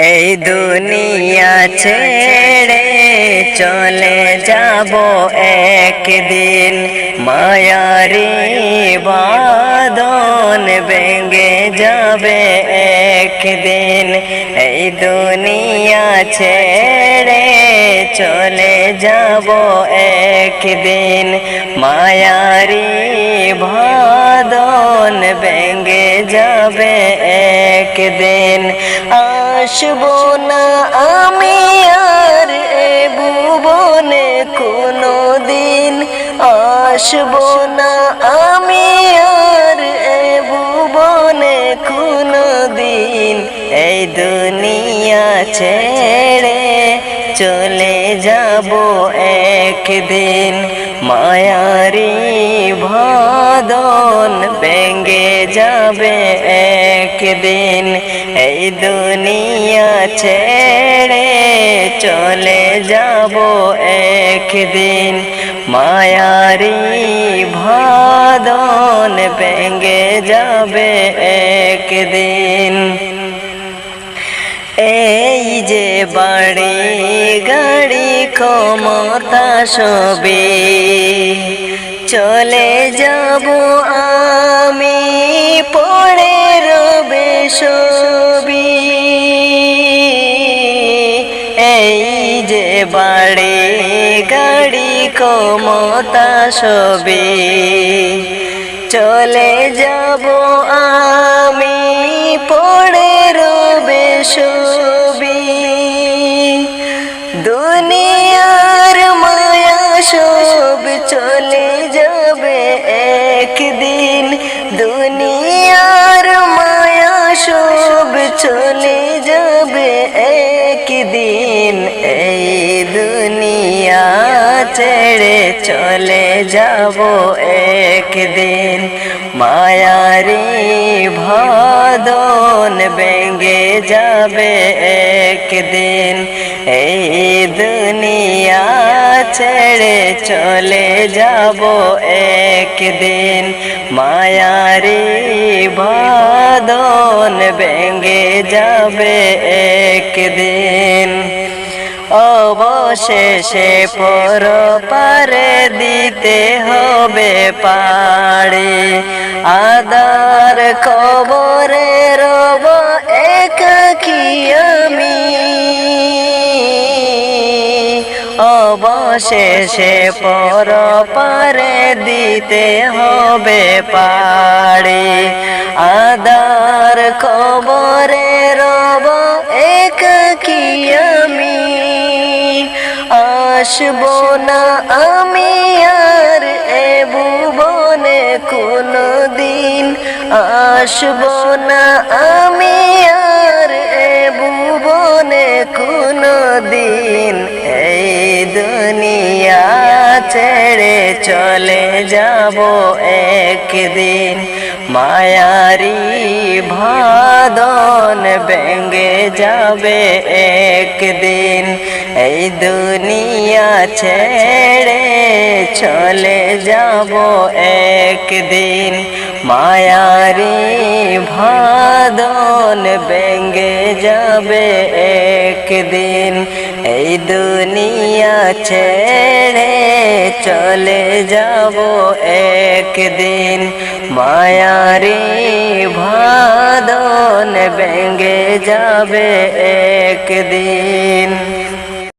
এই দুনিয়া ছেড়ে চলে যাব একদিন। মায়ারি বাদন ভেঙে যাবে একদিন। এই দুনিয়া ছেড়ে চলে যাব একদিন। মায়ারি ভাদন ভেঙে যাবে একদিন। আসব না আমি আর এ ভুবনে কোনো দিন আসব না আমি আর এ ভুবনে কোনো দিন এই দুনিয়া ছেড়ে চলে যাব একদিন। মায়ারি ভাদন ভেঙে যাবে একদিন। দুনিয়া ছেড়ে চলে যাব একদিন। মায়ারি ভাদন ভেঙে যাবে একদিন। এই যে বাড়ি গাড়ি ক্ষমতা সবে চলে যাব আমি পড়ে রবে ছবি। এই যে বাড়ি, গাড়ি, ক্ষমতা সবে চলে যাব আমি পড়ে রবে ছবি। দুনিয়ার চলে যাবে একদিন। দুনিয়ার মায়া সব চলে যাবে একদিন। এই দুনিয়া ছেড়ে চলে যাব একদিন। মায়ারি ভাদন ভেঙে যাবে একদিন। এই দুনিয়া ছেড়ে চলে যাব একদিন। মায়ারি ভাদন ভেঙে যাবে একদিন। অবশেষে পর পারে দিতে হবে পাড়ে। আদার কবরে অবশেষে পর পারে দিতে হবে পাড়ে। আদার কবরে রব একাকি আমি? আসব না আমি আর এ ভুবনে কোনো দিন আসব না আমি আর এ ভুবনে কোনো দিন চলে যাব একদিন। মায়ারি ভাদন ভেঙে যাবে একদিন। এই দুনিয়া ছেড়ে চলে যাব একদিন। মায়ারি ভাদন ভেঙে যাবে একদিন। এই দুনিয়া ছেড়ে চলে যাব একদিন মায়ারি ভাদন ভেঙে যাবে একদিন